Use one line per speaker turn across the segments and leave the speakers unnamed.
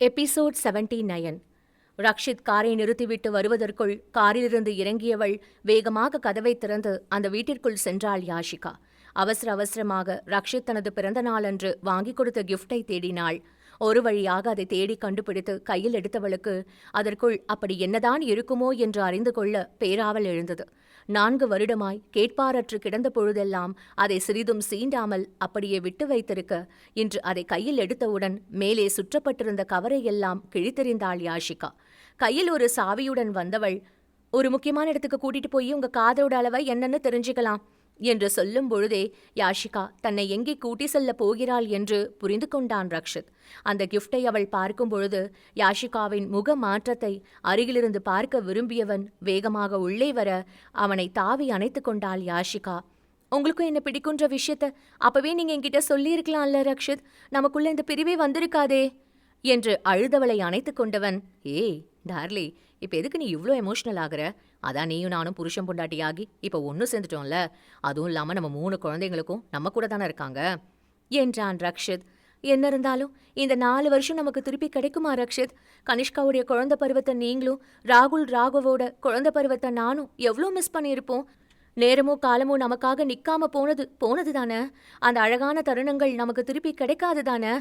Episode seventy nine Rakshit காரை நிறுத்திவிட்டு வருவதற்குள் காரிலிருந்து இறங்கியவள் வேகமாக கதவை திறந்து அந்த வீட்டிற்குள் சென்றாள் யாஷிகா. அவசர அவசரமாக ரக்ஷித் தனது பிறந்த நாளன்று வாங்கிக் கொடுத்த கிஃப்டை தேடினாள். ஒரு வழியாக அதை தேடி கண்டுபிடித்து கையில் எடுத்தவளுக்கு அதற்குள் அப்படி என்னதான் இருக்குமோ என்று அறிந்து கொள்ள பேராவல் எழுந்தது. நான்கு வருடமாய் கேட்பாரற்று கிடந்த பொழுதெல்லாம் அதை சிறிதும் சீண்டாமல் அப்படியே விட்டு வைத்திருக்க இன்று அதை கையில் எடுத்தவுடன் மேலே சுற்றப்பட்டிருந்த கவரையெல்லாம் கிழித்தெறிந்தாள் யாஷிகா. கையில் ஒரு சாவியுடன் வந்தவள் ஒரு முக்கியமான இடத்துக்கு கூட்டிட்டு போய் உங்க காதோட அளவை என்னன்னு தெரிஞ்சுக்கலாம். என்று சொல்லும் பொழுதே யாஷிகா தன்னை எங்கே கூட்டி செல்ல போகிறாள் என்று புரிந்து கொண்டான் ரக்ஷித். அந்த கிஃப்டை அவள் பார்க்கும் பொழுது யாஷிகாவின் முக மாற்றத்தை அருகிலிருந்து பார்க்க விரும்பியவன் வேகமாக உள்ளே வர அவனை தாவி அணைத்து கொண்டாள் யாஷிகா. உங்களுக்கும் என்ன பிடிக்குன்ற விஷயத்த அப்பவே நீங்க என்கிட்ட சொல்லியிருக்கலாம்ல ரக்ஷித். நமக்குள்ள இந்த பிரிவே வந்திருக்காதே என்று அழுதவளை அணைத்து கொண்டவன் ஏய் டார்லி இப்ப எதுக்கு நீ இவ்ளோ எமோஷனல் ஆகுற? அதான் நீயும் நானும் புருஷன் பொண்டாட்டியாகி இப்போ ஒன்னு சேர்ந்துட்டோம்ல. அதுவும் இல்லாம நம்ம மூணு குழந்தைங்களுக்கும் நம்ம கூட தானே இருக்காங்க. என்றான் ரக்ஷித். என்ன இருந்தாலும் இந்த நாலு வருஷம் நமக்கு திருப்பி கிடைக்குமா ரக்ஷித்? கனிஷ்காவுடைய குழந்தை பருவத்தை நீங்களும் ராகுல் ராகவோட குழந்த பருவத்தை நானும் எவ்வளோ மிஸ் பண்ணியிருப்போம். நேரமும் காலமும் நமக்காக நிக்காம போனது போனது தானே? அந்த அழகான தருணங்கள் நமக்கு திருப்பி கிடைக்காது தானே?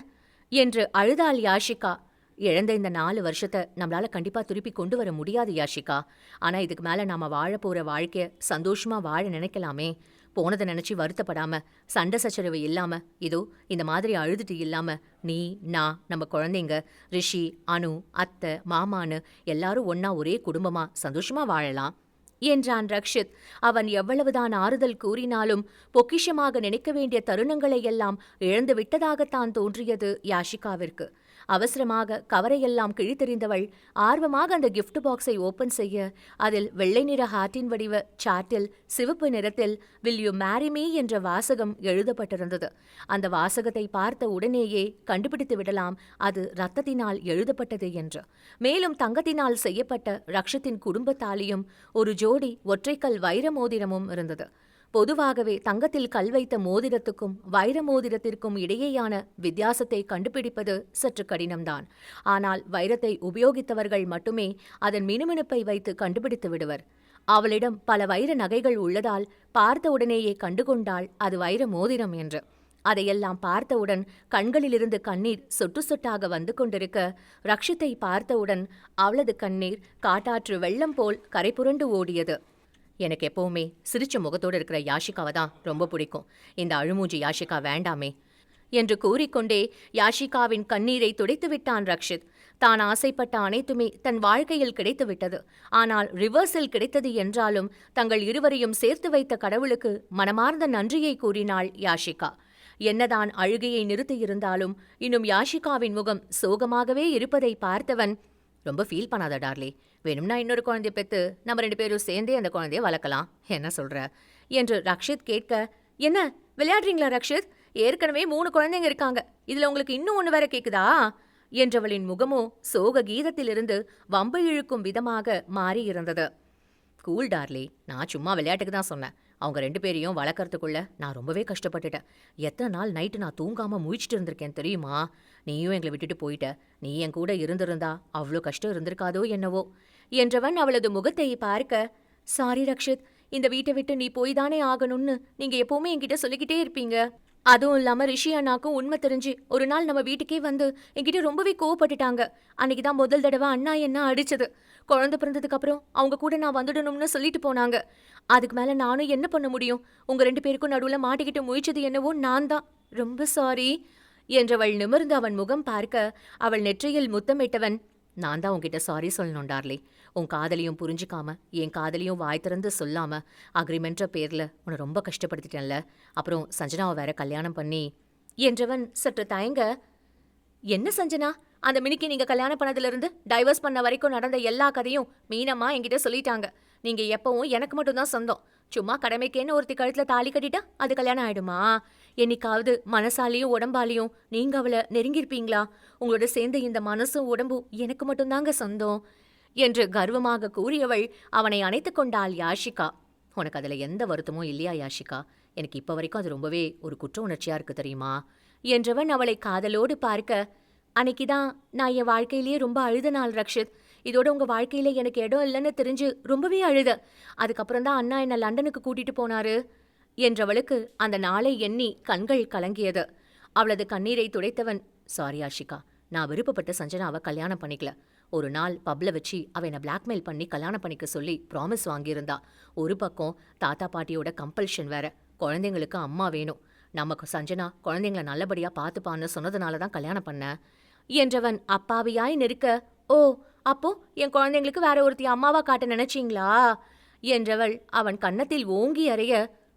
என்று அழுதாள் யாஷிகா. இழந்த இந்த நாலு வருஷத்தை நம்மளால கண்டிப்பா திருப்பி கொண்டு வர முடியாது யாஷிகா. ஆனா இதுக்கு மேல நாம வாழ போற வாழ்க்கைய சந்தோஷமா வாழ நினைக்கலாமே. போனதை நினைச்சு வருத்தப்படாம சண்டை சச்சரவு இல்லாம இதோ இந்த மாதிரி அழுதுட்டு இல்லாம நீ நான் நம்ம குழந்தைங்க ரிஷி அனு அத்தை மாமான்னு எல்லாரும் ஒன்னா ஒரே குடும்பமா சந்தோஷமா வாழலாம். என்றான் ரக்ஷித். அவன் எவ்வளவுதான் ஆறுதல் கூறினாலும் பொக்கிஷமாக நினைக்க வேண்டிய தருணங்களை எல்லாம் இழந்து விட்டதாகத்தான் தோன்றியது யாஷிகாவிற்கு. அவசரமாக கவரையெல்லாம் கிழித்தெறிந்தவள் ஆர்வமாக அந்த கிஃப்ட் பாக்ஸை ஓபன் செய்ய அதில் வெள்ளை நிற ஹார்ட்டின் வடிவ சாட்டில் சிவப்பு நிறத்தில் வில் யூ மேரி மீ என்ற வாசகம் எழுதப்பட்டிருந்தது. அந்த வாசகத்தை பார்த்த உடனேயே கண்டுபிடித்து விடலாம் அது ரத்தத்தினால் எழுதப்பட்டது என்று. மேலும் தங்கத்தினால் செய்யப்பட்ட ரக்ஷத்தின் குடும்பத்தாலியும் ஒரு ஜோடி ஒற்றைக்கல் வைர மோதிரமும் இருந்தது. பொதுவாகவே தங்கத்தில் கல் வைத்த மோதிரத்துக்கும் வைர மோதிரத்திற்கும் இடையேயான வித்தியாசத்தை கண்டுபிடிப்பது சற்று கடினம்தான். ஆனால் வைரத்தை உபயோகித்தவர்கள் மட்டுமே அதன் மினுமினுப்பை வைத்து கண்டுபிடித்து விடுவர். அவளிடம் பல வைர நகைகள் உள்ளதால் பார்த்தவுடனேயே கண்டுகொண்டால் கண்டுகொண்டாள் அது வைர மோதிரம் என்று. அதையெல்லாம் பார்த்தவுடன் கண்களிலிருந்து கண்ணீர் சொட்டு சொட்டாக வந்து கொண்டிருக்க ரக்ஷித்தை பார்த்தவுடன் அவளது கண்ணீர் காட்டாற்று வெள்ளம் போல் கரைபுரண்டு ஓடியது. எனக்கு எப்பவுமே சிரிச்ச முகத்தோடு இருக்கிற யாஷிகாவை தான் ரொம்ப பிடிக்கும். இந்த அழுமூஞ்சி யாஷிகா வேண்டாமே என்று கூறிக்கொண்டே யாஷிகாவின் கண்ணீரை துடைத்து விட்டான் ரக்ஷித். தான் ஆசைப்பட்ட அனைத்துமே தன் வாழ்க்கையில் கிடைத்துவிட்டது ஆனால் ரிவர்ஸில் கிடைத்தது என்றாலும் தங்கள் இருவரையும் சேர்த்து வைத்த கடவுளுக்கு மனமார்ந்த நன்றியை கூறினாள் யாஷிகா. என்னதான் அழுகையை நிறுத்தியிருந்தாலும் இன்னும் யாஷிகாவின் முகம் சோகமாகவே இருப்பதை பார்த்தவன் ரொம்ப ஃபீல் பண்ணாத டார்லி. வேணும்னா இன்னொரு குழந்தைய பெற்று நம்ம ரெண்டு பேரும் சேர்ந்தே அந்த குழந்தைய வளர்க்கலாம். என்ன சொல்ற? என்று ரக்ஷித் கேட்க என்ன? விளையாடுறீங்களா ரக்ஷித்? ஏற்கனவே மூணு குழந்தைங்க இருக்காங்க. இதுல உங்களுக்கு இன்னும் ஒன்று வேற கேக்குதா? என்றவளின் முகமோ சோக கீதத்திலிருந்து வம்பு இழுக்கும் விதமாக மாறியிருந்தது. கூல் டார்லி. நான் சும்மா விளையாட்டுக்கு தான் சொன்னேன். அவங்க ரெண்டு பேரையும் வளர்க்கறதுக்குள்ள நான் ரொம்பவே கஷ்டப்பட்டுட்டேன். எத்தனை நாள் நைட்டு நான் தூங்காம முழிச்சிட்டு இருந்திருக்கேன் தெரியுமா? நீயும் எங்களை விட்டுட்டு போயிட்ட. நீ என் கூட இருந்திருந்தா அவ்வளோ கஷ்டம் இருந்திருக்காதோ என்னவோ? என்றவன் அவளது முகத்தை பார்க்க சாரி ரக்ஷித் இந்த வீட்டை விட்டு நீ போய் தானே ஆகணும்னு நீங்க எப்பவுமே என்கிட்ட சொல்லிக்கிட்டே இருப்பீங்க. அதுவும் இல்லாம ரிஷி அண்ணாக்கும் உண்மை தெரிஞ்சு ஒரு நாள் நம்ம வீட்டுக்கே வந்து என்கிட்ட ரொம்பவே கோவப்பட்டுட்டாங்க. அன்னைக்கு தான் முதல் தடவை அண்ணா என்ன அடிச்சது. குழந்தை பிறந்ததுக்கு அப்புறம் அவங்க கூட நான் வந்துடணும்னு சொல்லிட்டு போனாங்க. அதுக்கு மேல நானும் என்ன பண்ண முடியும்? உங்க ரெண்டு பேருக்கும் நடுவுல மாட்டிக்கிட்டு முயற்சது என்னவோ நான் தான். ரொம்ப சாரி. என்றவள் நிமிர்ந்து அவன் முகம் பார்க்க அவள் நெற்றியில் முத்தமிட்டவன் நான் தான் உன்கிட்ட சாரி சொல்லணும் டார்லி உன் காதலையும் புரிஞ்சுக்காம என் காதலியும் வாய் திறந்து சொல்லாம அக்ரிமெண்ட்ற பேர்ல உன்னை ரொம்ப கஷ்டப்படுத்திட்டேன்ல. அப்புறம் சஞ்சனாவை வேற கல்யாணம் பண்ணி என்றவன் சற்று தயங்க என்ன சஞ்சனா? அந்த மினிக்கு நீங்க கல்யாணம் பண்ணதுல இருந்து டைவர்ஸ் பண்ண வரைக்கும் நடந்த எல்லா கதையும் மீனம்மா என்கிட்ட சொல்லிட்டாங்க. நீங்க எப்பவும் எனக்கு மட்டும்தான் சொந்தம். சும்மா கடமைக்கேன்னு ஒருத்தி கழுத்துல தாலி கட்டிட்டா அது கல்யாணம் ஆயிடுமா? என்னைக்காவது மனசாலையும் உடம்பாலையும் நீங்க அவளை நெருங்கியிருப்பீங்களா? உங்களோட சேர்ந்த இந்த மனசும் உடம்பும் எனக்கு மட்டும்தாங்க சொந்தம் என்று கர்வமாக கூறியவள் அவனை அணைத்துக் கொண்டாள் யாஷிகா. உனக்கு அதுல எந்த வருத்தமும் இல்லையா யாஷிகா? எனக்கு இப்ப வரைக்கும் அது ரொம்பவே ஒரு குற்ற உணர்ச்சியா இருக்கு தெரியுமா? என்றவன் அவளை காதலோடு பார்க்க அன்னைக்கு தான் நான் என் வாழ்க்கையிலேயே ரொம்ப அழுத நாள் ரக்ஷித். இதோட உங்க வாழ்க்கையில எனக்கு இடம் இல்லைன்னு தெரிஞ்சு ரொம்பவே அழுத. அதுக்கப்புறம் தான் அண்ணா என்ன லண்டனுக்கு கூட்டிட்டு போனாரு என்றவளுக்கு அந்த நாளை எண்ணி கண்கள் கலங்கியது. அவளது கண்ணீரை துடைத்தவன் சாரி ஆஷிகா நான் விருப்பப்பட்ட சஞ்சனாவை கல்யாணம் பண்ணிக்கல. ஒரு நாள் பப்ல வச்சு அவ என்னை பிளாக்மெயில் பண்ணி கல்யாணம் பண்ணிக்க சொல்லி ப்ராமிஸ் வாங்கியிருந்தா. ஒரு பக்கம் தாத்தா பாட்டியோட கம்பல்ஷன் வேற குழந்தைங்களுக்கு அம்மா வேணும். நமக்கு சஞ்சனா குழந்தைங்கள நல்லபடியா பார்த்துப்பான்னு சொன்னதுனால தான் கல்யாணம் பண்ணேன் என்றவன் அப்பாவியாய் நிற்க ஓ அப்போ என் குழந்தைங்களுக்கு வேற ஒருத்தி அம்மாவா காட்ட நினைச்சீங்களா? என்றவள் அவன் கன்னத்தில் ஓங்கி அறைய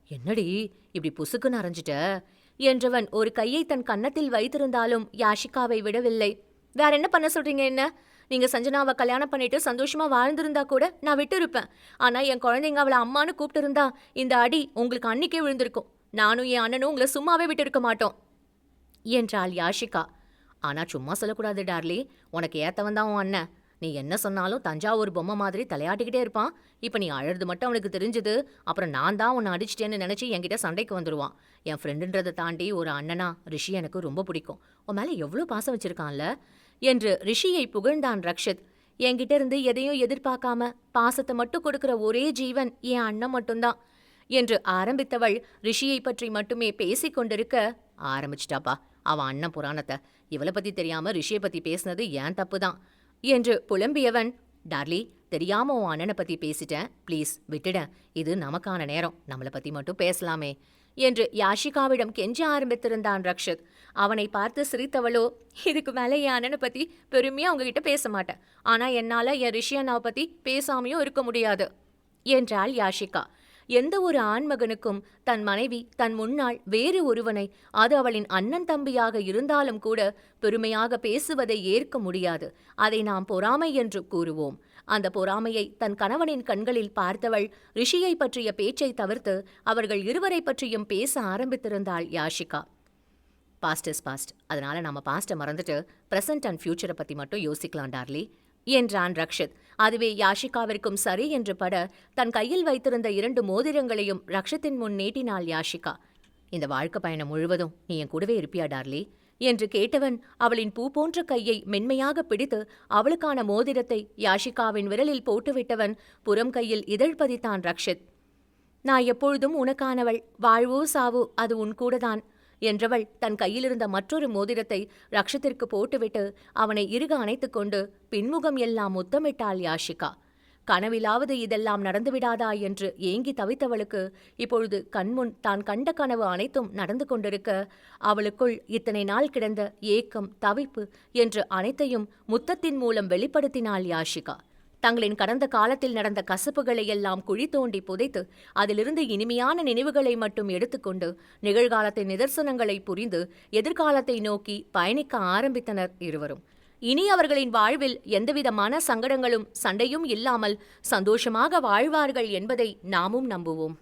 என்னடி இப்படி புசுக்குன்னு அரைஞ்சிட்ட? என்றவன் ஒரு கையை தன் கன்னத்தில் வைத்திருந்தாலும் யாஷிகாவை விடவில்லை. வேற என்ன பண்ண சொல்றீங்க என்ன? நீங்க சஞ்சனாவை கல்யாணம் பண்ணிட்டு சந்தோஷமா வாழ்ந்திருந்தா கூட நான் விட்டிருப்பேன். ஆனா என் குழந்தைங்க அவளை அம்மான்னு கூப்பிட்டு இருந்தா இந்த அடி உங்களுக்கு அன்னிக்கே விழுந்திருக்கும். நானும் என் அண்ணனும் உங்களை சும்மாவே விட்டிருக்க மாட்டோம். என்றாள் யாஷிகா. ஆனா சும்மா சொல்லக்கூடாது டார்லி. உனக்கு ஏத்தவன் தான் உன் அண்ணன். நீ என்ன சொன்னாலும் தஞ்சாவூர் பொம்மை மாதிரி தலையாட்டிக்கிட்டே இருப்பான். இப்போ நீ அழுது மட்டும் அவனுக்கு தெரிஞ்சது. அப்புறம் நான் தான் உன்னை அடிச்சிட்டேன்னு நினச்சி என்கிட்ட சண்டைக்கு வந்துடுவான் என் ஃப்ரெண்டுன்றதை தாண்டி ஒரு அண்ணனா ரிஷி எனக்கு ரொம்ப பிடிக்கும். உன் மேலே எவ்வளோ பாசம் வச்சிருக்கான்ல? என்று ரிஷியை புகழ்ந்தான் ரக்ஷித். என்கிட்ட இருந்து எதையும் எதிர்பார்க்காம பாசத்தை மட்டும் கொடுக்குற ஒரே ஜீவன் என் அண்ணன் மட்டும்தான் என்று ஆரம்பித்தவள் ரிஷியை பற்றி மட்டுமே பேசிக் கொண்டிருக்க ஆரம்பிச்சிட்டாப்பா. அவன் அண்ணன் புராணத்தை. இவளை பத்தி தெரியாம ரிஷியை பத்தி பேசுனது ஏன் தப்பு தான் என்று புலம்பியவன் டார்லி தெரியாம உன் அண்ணனை பத்தி பேசிட்டேன். ப்ளீஸ் விட்டுட. இது நமக்கான நேரம். நம்மளை பத்தி மட்டும் பேசலாமே என்று யாஷிகாவிடம் கெஞ்ச ஆரம்பித்திருந்தான் ரக்ஷத். அவனை பார்த்து சிரித்தவளோ இதுக்கு மேலே என் அண்ணனை பத்தி பெருமையா உங்ககிட்ட பேச மாட்டேன். ஆனா என்னால என் ரிஷி அண்ணாவை பத்தி பேசாமையும் இருக்க முடியாது என்றாள் யாஷிகா. எந்த ஒரு ஆண்மகனுக்கும் தன் மனைவி தன் முன்னாள் வேறு ஒருவனை அது அவளின் அண்ணன் தம்பியாக இருந்தாலும் கூட பெருமையாக பேசுவதை ஏற்க முடியாது. அதை நாம் பொறாமை என்று கூறுவோம். அந்த பொறாமையை தன் கணவனின் கண்களில் பார்த்தவள் ரிஷியை பற்றிய பேச்சை தவிர்த்து அவர்கள் இருவரை பற்றியும் பேச ஆரம்பித்திருந்தாள் யாஷிகா. பாஸ்ட் இஸ் பாஸ்ட் அதனால நம்ம பாஸ்ட்டை மறந்துட்டு ப்ரெசன்ட் அண்ட் ஃப்யூச்சரை பத்தி மட்டும் யோசிக்கலாம் டார்லி என்றான் ரக்ஷித். அதுவே யாஷிகாவிற்கும் சரி என்று பட தன் கையில் வைத்திருந்த இரண்டு மோதிரங்களையும் ரக்ஷத்தின் முன் நீட்டினாள் யாஷிகா. இந்த வாழ்க்கை பயணம் முழுவதும் நீ என் கூடவே இருப்பியா டார்லி? என்று கேட்டவன் அவளின் பூ போன்ற கையை மென்மையாக பிடித்து அவளுக்கான மோதிரத்தை யாஷிகாவின் விரலில் போட்டுவிட்டவன் புறம் கையில் இதழ் பதித்தான் ரக்ஷித். நான் எப்பொழுதும் உனக்கானவள். வாழ்வோ சாவோ அது உன் கூடதான். என்றவள் தன் கையிலிருந்த மற்றொரு மோதிரத்தை ரக்ஷத்திற்கு போட்டுவிட்டு அவனை இறுக அணைத்துக் கொண்டு பின்முகம் எல்லாம் முத்தமிட்டாள் யாஷிகா. கனவிலாவது இதெல்லாம் நடந்துவிடாதா என்று ஏங்கி தவித்தவளுக்கு இப்பொழுது கண்முன் தான் கண்ட கனவு அனைத்தும் நடந்து கொண்டிருக்க அவளுக்குள் இத்தனை நாள் கிடந்த ஏக்கம் தவிப்பு என்று அனைத்தையும் முத்தத்தின் மூலம் வெளிப்படுத்தினாள் யாஷிகா. தங்களின் கடந்த காலத்தில் நடந்த கசப்புகளை எல்லாம் குழி தோண்டி புதைத்து அதிலிருந்து இனிமையான நினைவுகளை மட்டும் எடுத்துக்கொண்டு நிகழ்காலத்தின் நிதர்சனங்களை புரிந்து எதிர்காலத்தை நோக்கி பயணிக்க ஆரம்பித்தனர் இருவரும். இனி அவர்களின் வாழ்வில் எந்தவிதமான சங்கடங்களும் சண்டையும் இல்லாமல் சந்தோஷமாக வாழ்வார்கள் என்பதை நாமும் நம்புவோம்.